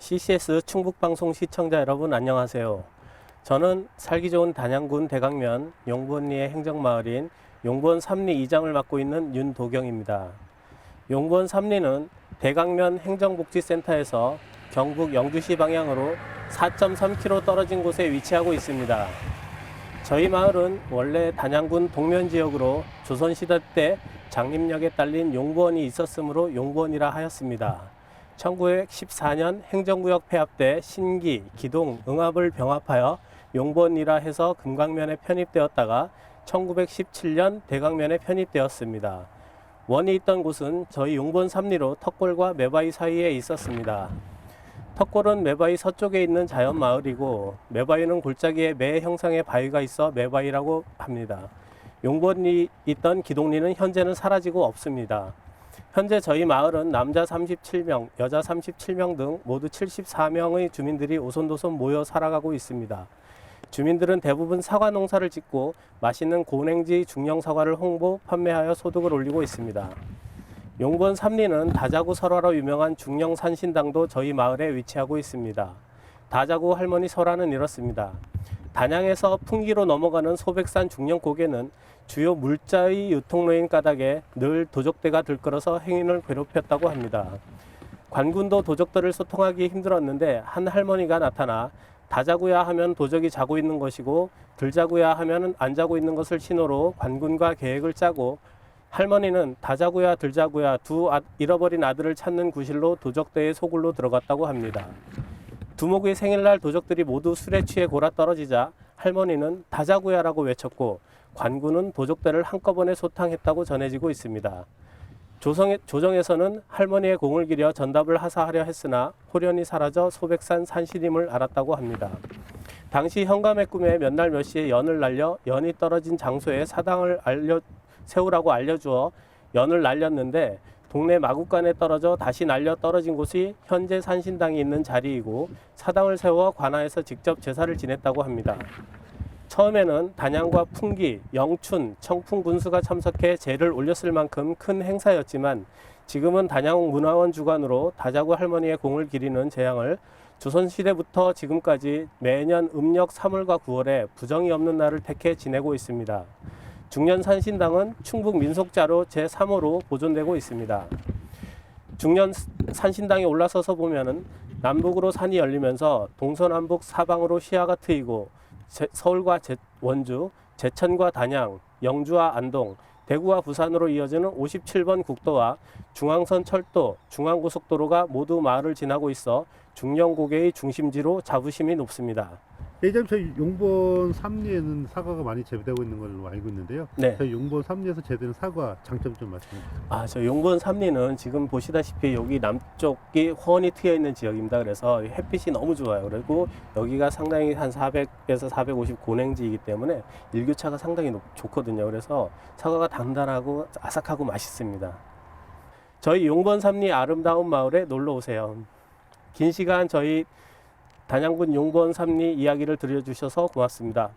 CCS 충북방송 시청자 여러분 안녕하세요. 저는 살기 좋은 단양군 대강면 용본리의 행정마을인 용본 삼리 이장을 맡고 있는 윤도경입니다. 용본 삼리는 대강면 행정복지센터에서 경북 영주시 방향으로 4.3km 떨어진 곳에 위치하고 있습니다. 저희 마을은 원래 단양군 동면 지역으로 조선시대 때 장림역에 딸린 용본이 있었으므로 용본이라 하였습니다. 1914년 행정구역 폐합 때 신기, 기동, 응합을 병합하여 용본이라 해서 금강면에 편입되었다가 1917년 대강면에 편입되었습니다. 원이 있던 곳은 저희 용본 삼리로 턱골과 매바위 사이에 있었습니다. 턱골은 매바위 서쪽에 있는 자연 마을이고 매바위는 골짜기에 매 형상의 바위가 있어 매바위라고 합니다. 용본이 있던 기동리는 현재는 사라지고 없습니다. 현재 저희 마을은 남자 37명, 여자 37명 등 모두 74명의 주민들이 오손도손 모여 살아가고 있습니다. 주민들은 대부분 사과 농사를 짓고 맛있는 고냉지 중령 사과를 홍보, 판매하여 소득을 올리고 있습니다. 용본 삼리는 다자구 설화로 유명한 중령 산신당도 저희 마을에 위치하고 있습니다. 다자구 할머니 설화는 이렇습니다. 단양에서 풍기로 넘어가는 소백산 중령 고개는 주요 물자의 유통로인 까닭에 늘 도적대가 들끓어서 행인을 괴롭혔다고 합니다. 관군도 도적들을 소통하기 힘들었는데 한 할머니가 나타나 다자구야 하면 도적이 자고 있는 것이고 들자구야 하면 안 자고 있는 것을 신호로 관군과 계획을 짜고 할머니는 다자구야 들자구야 두 아- 잃어버린 아들을 찾는 구실로 도적대의 소굴로 들어갔다고 합니다. 두목의 생일날 도적들이 모두 술에 취해 골아 떨어지자 할머니는 다자구야라고 외쳤고 관군은 도적대를 한꺼번에 소탕했다고 전해지고 있습니다. 조성의, 조정에서는 할머니의 공을 기려 전답을 하사하려 했으나 호련히 사라져 소백산 산신임을 알았다고 합니다. 당시 현감의 꿈에 몇 날 몇 시에 연을 날려 연이 떨어진 장소에 사당을 알려 세우라고 알려주어 연을 날렸는데 동네 마구간에 떨어져 다시 날려 떨어진 곳이 현재 산신당이 있는 자리이고 사당을 세워 관아에서 직접 제사를 지냈다고 합니다. 처음에는 단양과 풍기, 영춘, 청풍 군수가 참석해 제를 올렸을 만큼 큰 행사였지만 지금은 단양 문화원 주관으로 다자구 할머니의 공을 기리는 재앙을 조선시대부터 지금까지 매년 음력 3월과 9월에 부정이 없는 날을 택해 지내고 있습니다. 중년산신당은 충북 민속자로 제3호로 보존되고 있습니다. 중년 산신당에 올라서서 보면은 남북으로 산이 열리면서 동서남북 사방으로 시야가 트이고 제- 서울과 제- 원주, 제천과 단양, 영주와 안동, 대구와 부산으로 이어지는 57번 국도와 중앙선 철도, 중앙고속도로가 모두 마을을 지나고 있어 중령고개의 중심지로 자부심이 높습니다. 예전 저희 용본 삼리에는 사과가 많이 재배되고 있는 걸로 알고 있는데요. 네. 저희 용본 삼리에서 재배되는 사과 장점 좀 말씀해 주세요. 아, 저 용본 삼리는 지금 보시다시피 여기 남쪽이 호원이 트여 있는 지역입니다. 그래서 햇빛이 너무 좋아요. 그리고 여기가 상당히 한 400에서 450 고냉지이기 때문에 일교차가 상당히 높, 좋거든요. 그래서 사과가 단단하고 아삭하고 맛있습니다. 저희 용본 삼리 아름다운 마을에 놀러 오세요. 긴 시간 저희 단양군 용본 삼리 이야기를 들려주셔서 고맙습니다.